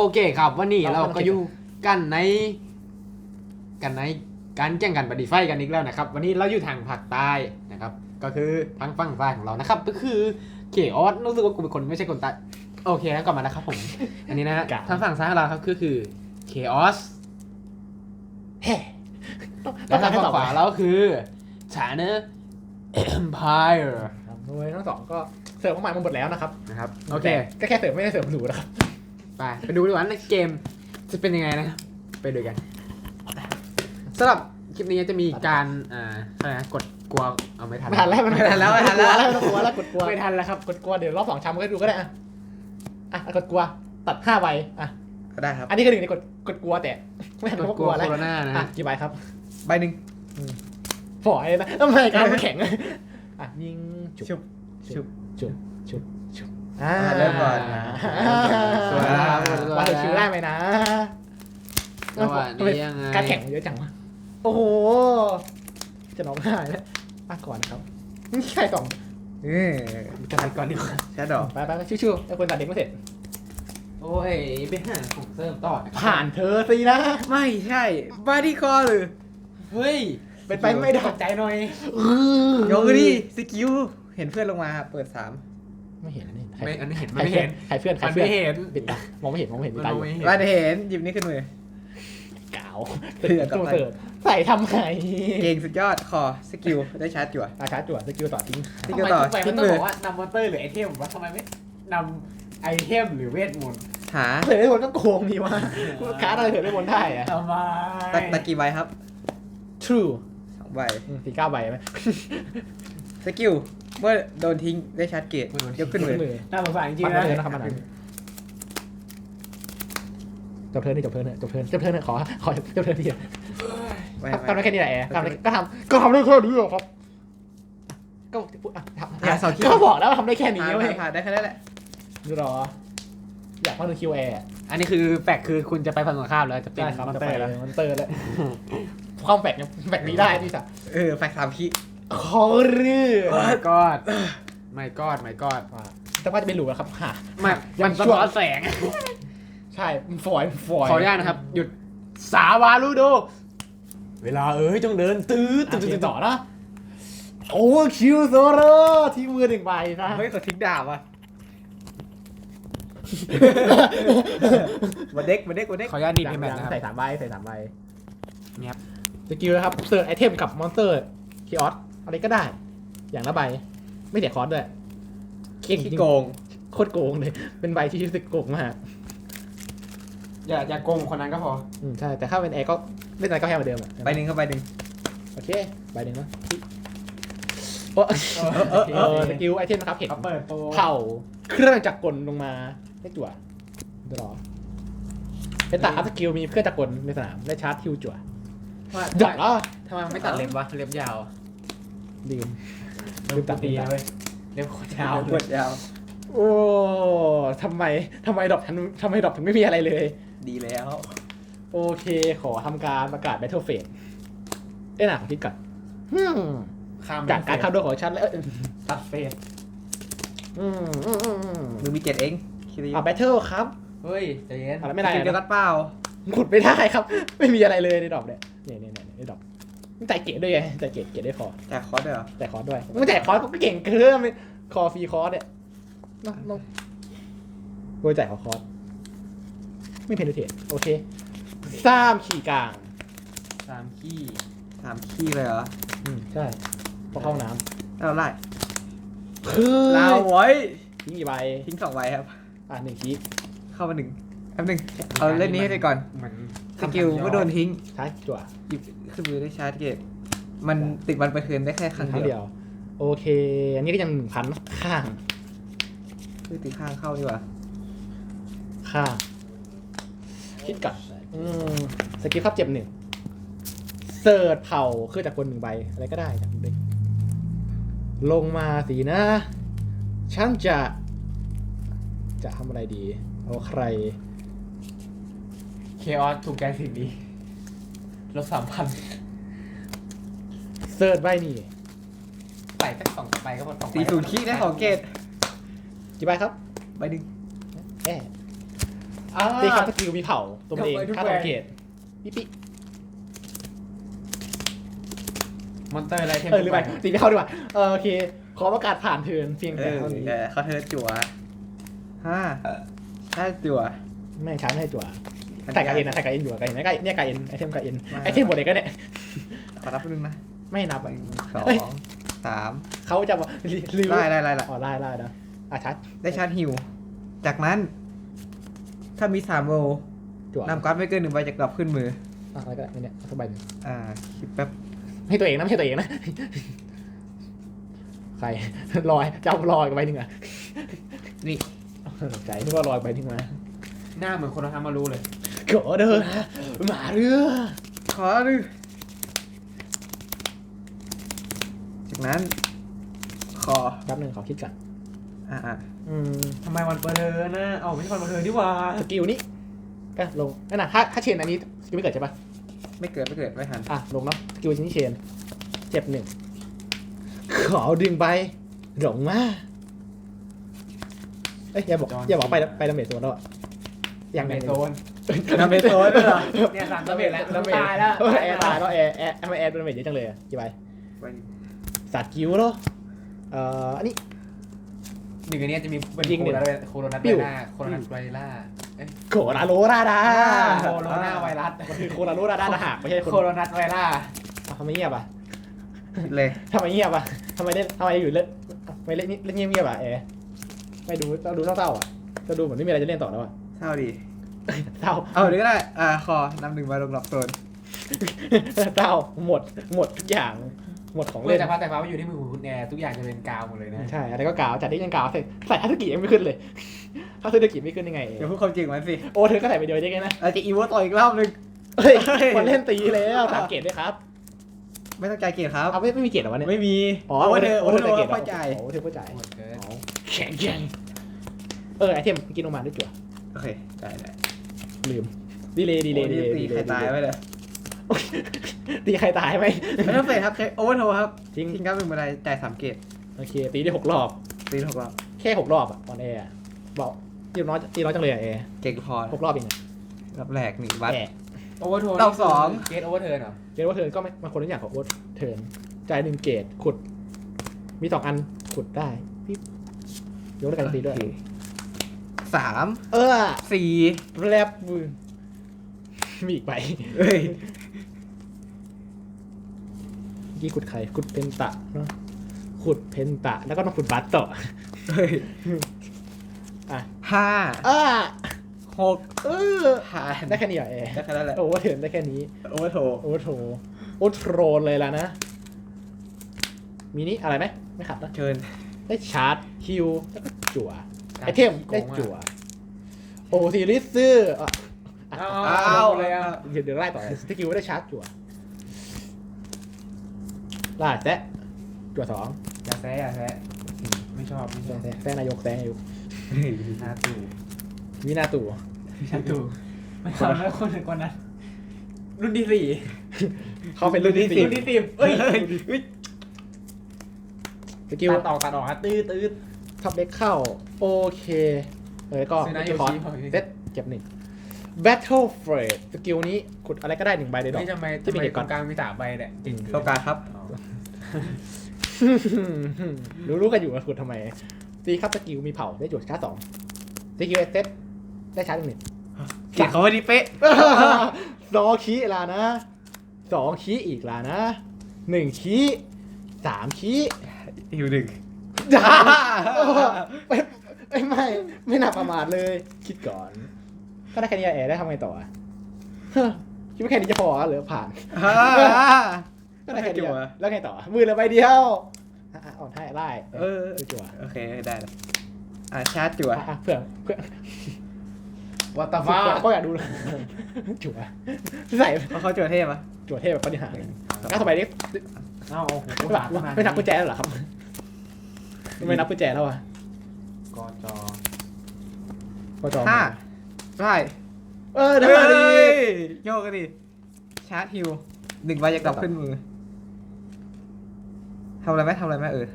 โอเคครับวันนี้เอาเราเอาก็อยู่กันในกันในการแจ้งกันบัดดีไฟกันอีกแล้วนะครับ วันนี้เราอยู่ทางภาคใต้นะครับ ก็คือทางฝั่งซ้ายของเรานะครับ ก็คือเคออสรู้สึกว่ากูเป็นคนไม่ใช่คนใต้โอเคแล้วกลับมานะครับผมอันนี้นะฮะกะทางฝั่งซ้ายของเราครับก็คือเคออสแฮ่ต้องต้แล้อวงกาทารงให้ฝั่ตงอบขวาเราคือชาเนอร์เอ็มพายร์ครับโดยทั้งสองก็เสิร์ฟเข้ามาหมดแล้วนะครับนะครับโอเคแต่ก็แค่เสิร์ฟไม่ได้เสิร์ฟหนูนะครับ ไปไปดูดีกว่าในเกมจะเป็นยังไงนะครับไปดูกันสำหรับคลิปนี้จะมีการอ่าอะไรนะกดกลัวเอาไม่ทันไม่ทันแล้วไม่ทันแล้วไม่ทันแล้วไม่ต้องกลัวแล้วกดกลัวไม่ทันแล้วครับกดกลัวเดี๋ยวรอบสองชำก็ดูก็ได้อะอะกดกลัวตัดห้าใบอะก็ได้ครับอันนี้ก็หนึ่งในกดกดกลัวแต่ไม่ทันกดก็กกลัลัววแล้วโคโรนานะอะฮะกี่ใบครับใบหนึ่งฝอยนะทำไมการมันแข็งอะยิงจุชุบบชุบจุบจุบจุบ อ่าอะเริ่มก่อนสวยนะครับว่าเธอคิวได้ไหมนะจังหวะนี้ยังไงการแข่งมันเยอะจังวะโอ้โห จะน้องหายแล้วอะก่อนนะครับนี่ใครกล่องเออกันไปก่อนดีกว่าแชทดอกไปไปไปชิวๆไอ้คนตัดเด็กไม่เสร็จ โอ้ยไปหาของเสริมต่อนะครับผ่านเธอสินะ ไม่ใช่บาร์ดี้คอหรือ เฮ้ย เป็นไปไม่ได้ตกใจหน่อยยกดิสกิล เห็นเพื่อนลงมา เปิดสาม ไม่เห็นอันนี้ใครไม่อันนี้เห็นใคมัรนไม่เพื่อเห็นนใครเพื่อนใครมันเพื่อนไม่เห็น ปิดตามองไม่เห็นมองไม่เห็นมันตายมอองยู่ไม่เห็นบ้านเห็นหยิบนี่ขึ้นมือเก๋าเผื่อกลับตู้ไปเสิร์ฟใส่ทำไงเก่งสุดยอดคอสกิลได้ชาร์จจั่ว อาชาร์จจั่วสกิลต่อทิ้งสกิลต่อทำไมทิ้มันงต้องมืบออกว่านำมอนเตอร์หรือไอเทมวะทำไมไม่นำไอเทมหรือเวทมนต์หาเถอะได้บนก็โกงดีวะการ์ดอะไรเถอะได้บนได้อะ ทำไมตะตะกี่ใบครับ True สองใบอืมสี่เก้าใบไหมสกิล เมื่อโดนทิ้งได้ชาร์จเกตยกขึ้นมือมือน่าสงสารจริงปัดๆมานะเทิร์นนะครับปัดมาเทิร์นจบเทิร์นนี่จบเทิร์นเนี่ยจบเทิร์นจบเทิร์นเนี่ยขอขอจบเทิร์นทีไม่ทำได้แค่นี้แหละทำได้ก็ทำก็ทำได้แค่นี้เหรอครับก็พูดอะทำหาสองคิวก็บอกแล้วว่าทำได้แค่นี้ผ่านเว้ยผ่านได้แค่นั้นแหละดูหรอ อยากมาดูคิวแอร์อันนี้คือแฟกคือคุณจะไปฝั่งตรงข้ามแล้วจะเป็นได้ครับมอนจะเตไปอร์แล้วมันเตอร์แล้วความแฝกเนี่ยแฝกนี้ได้ที่สัเออแฟกสามคี ขอรื้อไม่กอดไม่กอดไม่กอดอะแต่ว่าจะเป็นหลูแล้วครับค่ะไม่ยัมันงสะชั่วท้อนแสง ใช่มันฝอยมันฝอยขออนุญาตนะครับ หยุดสาวาลูโด เวลาเอ้ยจงเดินตื้ออะตื้อติตื้ดอต่อนะโอ้คิวโซโรที่มือหนึ่งใบนะเฮ้ยเขาทิ้งดาบอะมาเด็กมาเด็กมาเด็กขออนุญาตดีดยังให้แมทยังนะครับใส่สามใบใส่สามใบเนี่ยครับสกิลนะครับเสิร์ชไอเทมกับมอนสเตอร์คีออส อะไรก็ได้ อย่างละใบ ไม่เสียคอร์สด้วย เก่งจริขี้งโกง โคตรโกงเลย เป็นใบที่รู้สึกโกงมาก อย่าอย่าโกงคนนั้นก็พอ อืมใช่ แต่ถ้าเป็นแอร์ก็เล่นอะไรก็แพ้เหมือนเดิมอะใบหนึ่งเข้าใบหนึ่งโอเค ใบหนึ่งนะโอ้เออสกิลไอเทมนะครับเห็น เขาเปิดโปรเผาเครื่องจักรกลลงมาได้จั่วดูหรอเป็นตาอัพสกิลมีเครื่องจักรกลในสนามได้ชาร์จคิวจั่วหยอดแล้วทำไมไม่ตัดเล็บวะ เล็บยาว ลืมลืมตัดตีนะเว้ยเล็บโคตรยาวปวดยาว โอ้ทำไมทำไมดอกทันทำไมดอกถึงไม่มีอะไรเลย ดีแล้ว โอเค ขอทำการประกาศ Battle f a t e เอ้ยหน่าขอคิดก่อนฮึมข้ามจากการเข้าด้วยของฉันแล้วเอ้ยตัดเฟสอืมอืมอืมอืมมือมีเจ็ดเองคิดดีอะ Battle ครับเฮ้ยใจเย็น อะไรไม่ได้กินเดียวนะกันเปล่า ขุดไม่ได้ครับ ไม่มีอะไรเลยในดอกเนี่ยเนี่ย มันจ่ายเกตด้วยไงจ่ายเกตเกตได้พอจากคอร์สด้วยเหรอจ่ายคอร์สด้วยมันจ่ายคอร์สก็เก่งเกินมันคอฟรีคอร์สเนี่ยน้องน้องโดยจ่ายคอคอร์สไม่เพนเทตโอเคสามขี่กลางสามขี้สามขี้เลยเหรออืมใช่พอเข้าน้เราไล่ำคือเราไว้ทิ้งกี่ใบทิ้งสองใบครับ อะหนึ่งคีเข้ามาหนึ่งแป๊บหนึ่งเอาเล่นนี้ให้ไปก่อนเหมือน สกิลเมื่อโดนทิ้งใช้จั่วหยิบขึ้นมือได้ชาร์จเกตมันติดวันประเทินได้แค่ครั้งครั้งเดีเดียวยว โอเค อันนี้ก็ยังหนึ่งพันข้าง คือติดข้างเข้าดีกว่า ข้าง คิดก่อนอืมสกิลครับเจ็บหนึ่งเสิร์ชเผาคือจากคนหนึ่งใบ อะไรก็ได้จากเด็กลงมาสินะฉันจะ จะทำอะไรดี เอาใครเค ออสถูกใจสิ่งนี้ลดสามพันเสิร์ชใบนี่ใส่สักสองใบก็พอสองใบสี่ศูนย์ขี้ได้ของเกตกี่ใบครับใบหนึ่งแอะอ่าตีครับสกิลมีเผาตัวมันเองทำไมทุกค่าแบตัรวนด์เกตปิ๊ปิ๊มอนเตอร์อะไรเทมเออหรือไปตีไม่เข้าดีกว่าเออโอเค ขอประกาศผ่านเทิร์นเพียงเอแต่อเท่านี้เออเขาเธอจั่วห้าถ้าจั่วไม่ช้าไม่ให้จั่ว มันใส่กาเอ็นนะใส่กาเอ็นอยู่อะกาเอ็นนะกาเนี่ยกาเอ็นไอเทมกาเอ็นมาไอเทมหมดเลยก็เนี่ยขอรับนึงนะไม่นับหอะนึ่งสองเฮ้ยสามเขาจะบอกลืมไล่ไล่ไล่ไล่อ๋อไล่ไล่นะอะชัดได้ชาร์จฮิวจากนั้น ถ้ามีสามโรจั่วนำการ์ดไม่เกินหนึ่งใบจากดรอปขึ้นมือ อะอะไรก็ได้เนี่ยสบายหนึ่งอ่าคิดแป๊บให้ตัวเองนะไม่ใช่ตัวเองนะใครลอยเจ้าลอยกันไปหนึ่งอะนี่ตกใจนึกว่าลอยไปหนึ่งมาหน้าเหมือนคนเราทำมารู้เลย ก็เดินนะหมาเรือขอดื้อจากนั้น ขอ แป๊บหนึงขอคิดก่อนอ่าอ่าอืมทำไมวันเปิดเธอนะเอาไม่ใช่วันเปิดเธอดีกว่าสกิลนี้ก็ลงนั่นนะถ้าถ้าเชนอันนี้สกิลไม่เกิดใช่ปะไม่เกิดไม่เกิดไม่ทันอะลงเนาะสกิลชิ้นนี้เชนเจ็บหนึ่งขอดึงไปหลงมาเอ้ยอย่าบอกอย่าบอกไปไปดาเมจโซนแล้วอะยังในไงโซน ดาเมจโซนด้วยเหรอเนี่ยสามดาเมจแล้วดาเมจตายแล้วเออแอร์ตายแล้วแอร์แอร์ทำไมแอร์ดาเมจเยอะจังเลยอะกี่ใบสัตว์กิ้วเหรอเอ่ออันนี้ หนึ่งอันนี้จะมีเป็นยิงหนึ่งโคโรนัทปิ้ไววล่าโคโรนัทไวล่าเอ้ยโคราโลราดาโคโรนาไวรัสมันคือโคราโลราดาทหารไม่ใช่คนโคโรนัทไวล่าอะทำไมเงียบอะเลยทำไมเงียบอะทำไมเล่นทำไมอยู่เล่นไม่เล่นเล่นเงียบเงียบๆอะแอร์ไม่ดูเราดูเศร้าๆอะจะดูเหมือนไม่มีอะไรจะเล่นต่อแล้วอะเท่าดี เศร้าเอาเดี๋ยวก็ได้ อ่าขอนำหนึ่งใบลงดรอปโซนเศร้าหมดหมดทุกอย่างหมดของเลเล่ยนแต่ฟ้าแต่ฟ้ามาอยู่ที่มือของคุณแอร์ทุกอย่างจะเป็นกาวหมดเลยนะใช่อะไรก็กล่าวจัดได้ยังกล่าวใส่ใส่ฮัตสึกิยังไม่ขึ้นเลยฮัตสึกิไม่ขึ้นยังไง เดี๋ยวพูดความจริงมันสิโอ้เธอก็ใส่ไปเดียวได้ไงนะอาจจะอีโวต่ออีกรอบนึงเฮ้ยเฮ้ยมันเล่นตีแล้วสามเกตด้วยครับไม่ต้องใจายเกียรติครับ เอาไม่ไม่มีเกตเหรอวะเนี่ยไม่มีอ๋อโอ้เธอโอ้โอ้เธเธออเกตเข้าใจโอ้เธอเข้าใจหมดเกินแข็งแข็งเออไอเทมกินออกมาด้วยจั่วโอเคได้ได้ ลืมดีเลยดีเลยโอ้ดีเลยตีใครตายไว้เลยตีใครตายไหมไม่ต้องเฟดครับใช้โอเวอร์โทครับทิ้งทิ้งครับเป็นบันไดจ่ายสามเกตโอเคตีได้หกรอบตีหกรอบแค่หกรอบอะออนแอร์อะบอกตีน้อยตีน้อยจังเลยอะแอร์เก่งพอหกรอบเองอะรอบแรกหนึ่งวัดแอร์โอเวอร์โทนรอบสองเกตโอเวอร์เทิร์นเหรอเรียกว่าเทิร์นก็ไม่มันคนละอย่างของโอ๊ตเทิร์นจ่ายหนึ่งเกตขุด มีสองอันขุดได้ปิ๊บยกด้วยกันตีด้วยโอเค สามเออสี่แลบมือมีอีกใบเฮ้ยเมื่อกี้ขุดใครขุดเพนตะเนาะขุดเพนตะ แล้วก็ต้องขุดบัตต่อเฮ้ยอะห้าอ่าหกเออผ่านได้แค่นี้เหรอแอร์ได้แค่นั้นแหละโอ้ว่าเทิร์นได้แค่นี้ โอเวอร์โทโอ้โถโอ้โทรนเลยล่ะนะ มีนี่อะไรไหมไม่ขัดนะเชิญได้ชาร์จฮิวแล้วก็จั่วการ ไอเทมได้จั่ว โอซีริสซื้ออะเอาอ้าเอาวเลยอะเดี๋ยวเดี๋ยวไล่ต่อสกิลไม่ได้ชาร์จจั่วไล่แซะจั่วสองอย่าแซะอย่าแซะไม่ชอบไม่ชแซะอบแซะแซะนายกแซะนายกหน้าตู่วินาตู่หน้าตู่ไม่ชอบไม่คนอื่นคนนั้นรุ่นที่สี่เขาเป็นรุ่นที่สี่รุ่นที่สิบเอ้ยเฮ้ยสกิลตัดออกตัดออกฮะตื้อตื้อ ท็อปเด็กเข้า โอเคเออแล้วก็ซื้อนะสกิลคอร์สโยชิพอโยชิเซตเก็บหนึ่ง Battle f r e d สกิลนี้ขุดอะไรก็ได้หนึ่งใบในดอกนี่ทำไมที่ทำมีไมเด็กตก่รอนงกลางมีสามใบเนี่ยจริงโซกาครับรู้รู้กันอยู่ว่าขุดทำไมตีครับสกิลมีเผาได้จุดชาร์จสองสกิลเซตได้ชาร์จหนึ่งเขียนเขาไว้ดีเป๊ะสองคีลานะสองคีอีกลานะหนึ่งคีสามคีหิวหนึ่ง จ้าไม่ไม่ไม่ไม่น่าประมาทเลย คิดก่อน ก็ได้แค่นี้อะแอร์ได้ทำไงต่ออะเฮ้อคิดว่าแค่นี้จะพอเหรือผ่าน อ่าก็ได้แค่นี้จั่วอะแล้วไงต่อมือเหลือใบเดียวอะอะอ่อนให้ไล่เออจั่วโอเคได้แล้วอ่าชาร์จจั่วอะอะเพื่อเพื่อวัตฟ้าฟ้าก็อยากดูจั่วใส่เพราะเขาจั่วเทพอะจั่วเทพแบบปฏิหารย์ก้าวต่อไปนี้เอ้าโอ้โหไม่นับไม่นับกุญแจแล้วเหรอครับ ไม่นับกุญแจแล้วอะกอจอก็จอห้าได้เออเดี๋ยวมาดีเฮ้ยโยกกันดิชาร์จฮิวหนึ่งใบจะกลับขึ้นมือทำอะไรไหมทำอะไรไหมเออ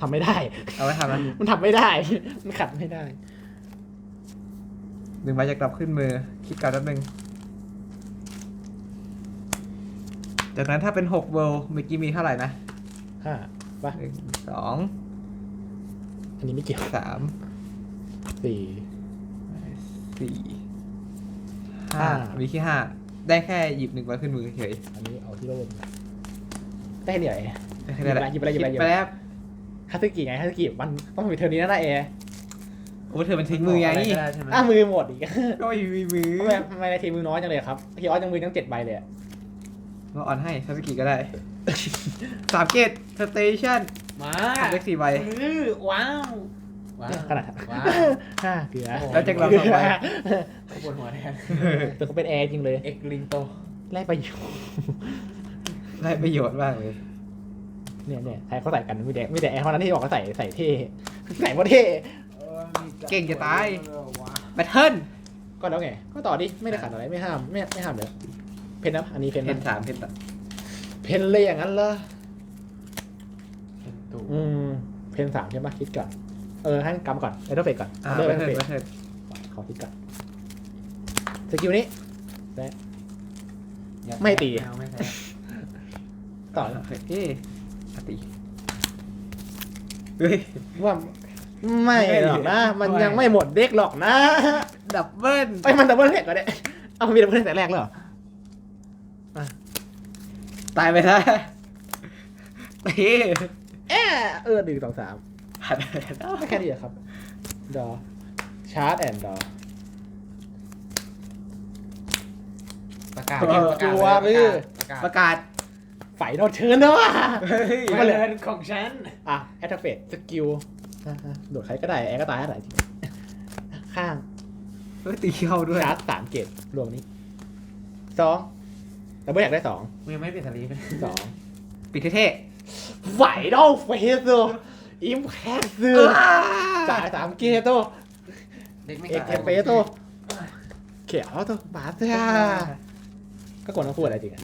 ทำไม่ได้ เอาไว้ทำแล้วมันทำไม่ได้ มันขัดไม่ได้ หนึ่งใบจะกลับขึ้นมือ คิดก่อนแป๊บนึงจากนั้นถ้าเป็นหกเวลเมื่อกี้มีเท่าไหร่นะห้าป่ะหนึ่งสองอั นนี้ไม่เกี่ยวสามสี่สี่ห้าห้ามีแค่ห้าได้แค่หยิบหนึ่งใบขึ้นมือเฉยอันนี้เอาที่โล่งได้เหนื่อยได้แค่นั้นแหละหยิบไปเลยหยิบไปเลยหยิบไปไปเลยแล้วฮัตสึกิไงฮัตสึกิมันต้องมีเทอร์นี้นะเอโอ้เธอมันทิ้งมือไงะรก็ด้ใช่ไหมอะมือหมดอีกก็ไม่มีมือทำไมทำไมในทีมมือน้อยจังเลยครับพี่ออสยังมือตั้งเจ็ดใบเลยอะก็ออนให้ซาสกิก็ได้สามเกตสเตชัน มาเล็กสี่ใบ อื้อว้าว ว้าวขนาด ว้าวห้าเกลือแล้วจะกลับมาไหมปวดหัวแทนแต่เขาเป็นแอร์จริงเลยเอกลิงโตแลกไปอยู่ ได้ประโยชน์มากเลย เนี่ยเนี่ยใครเขาใส่กันไม่แต่ไม่แต่แอร์เท่านั้นที่บอกเขาใส่ใส่เท่ใส่เพราะเท่ เก่งจะตาย แบทเทิลก็แล้วไง ก็ต่อดิไม่ได้ขัดอะไรไม่ห้ามไม่ไม่ห้ามเลยเพนนะอันนี้เพนเพนนะสามเพนสามเพนเลยอย่างนั้นเหรอ เป็นตูอืมเพนสามใช่ไหมคิดก่อน เออให้กำก่อนไอเดอร์เฟกก่อนอ่าเดอร์แบเฟทกเทิลแบทเทิลขอคิดก่อนสกิลนี้ไม่ตี เอาไม่แพ้ต่อโอเคเอ๊ะอะตีเฮ้ย ว่าไม่หรอกนะ มันยังไม่หมดเด็กหรอกนะดับเบิลไอ้ยมันดับเบิลแท็กก็ได้เอามีดับเบิลแท็กแต่แรกเลยเหรอตายไปแล้วตี เอะเออหนึ่งสองสามผ่านไปแล้วแค่นี้เหรอครับ ดอ ชาร์จแอนด์ดอประกาศเออประกาศจัวเลยมือประกาศประกาศไฟนอตเชิญนะว่ะเฮ้ยมาเลยเรื่องของฉัน อะแอตเฟตสกิลโดดใครก็ได้ แอร์ก็ตายอะไรจริงข้าง เฮ้ยตีเข้าด้วย ชาร์จสามเกตรวมนี้สองดับเบิลแท็กได้สองมึงยังไม่เปลี่ยนสลีปเลยสองปิดเท่ ไฟนอลเฟสอิมแพคซ์ๆจ่ายสามเกตโตเด็กไม่เอกกเทล้าเปโตเขียวโตบาสเซียก็กดน้ำพูดอะไรจริงอะ